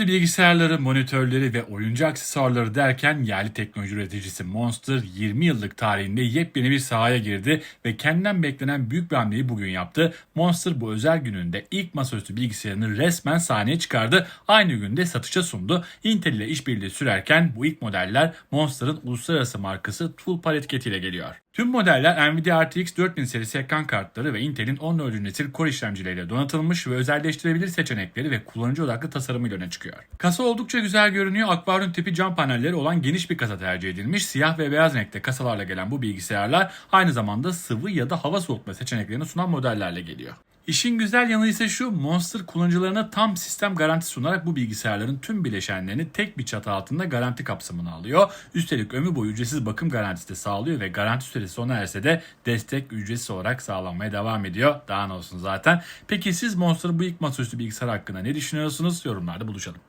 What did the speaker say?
bilgisayarları, monitörleri ve oyuncu aksesuarları derken yerli teknoloji üreticisi Monster 20 yıllık tarihinde yepyeni bir sahaya girdi ve kendinden beklenen büyük bir hamleyi bugün yaptı. Monster bu özel gününde ilk masaüstü bilgisayarını resmen sahneye çıkardı. Aynı günde satışa sundu. Intel ile işbirliği sürerken bu ilk modeller Monster'ın uluslararası markası Toolpar etiketiyle geliyor. Tüm modeller Nvidia RTX 4000 serisi ekran kartları ve Intel'in 14. nesil Core işlemcileriyle donatılmış ve özelleştirebilir seçenekleri ve kullanıcı odaklı tasarımıyla öne çıkıyor. Kasa oldukça güzel görünüyor. Akvaryum tipi cam panelleri olan geniş bir kasa tercih edilmiş. Siyah ve beyaz renkte kasalarla gelen bu bilgisayarlar aynı zamanda sıvı ya da hava soğutma seçeneklerini sunan modellerle geliyor. İşin güzel yanı ise şu Monster kullanıcılarına tam sistem garanti sunarak bu bilgisayarların tüm bileşenlerini tek bir çatı altında garanti kapsamına alıyor. Üstelik ömür boyu ücretsiz bakım garantisi de sağlıyor ve garanti süresi sona erse de destek ücretsiz olarak sağlanmaya devam ediyor. Daha ne olsun zaten. Peki siz Monster'ın bu ilk masaüstü bilgisayar hakkında ne düşünüyorsunuz? Yorumlarda buluşalım.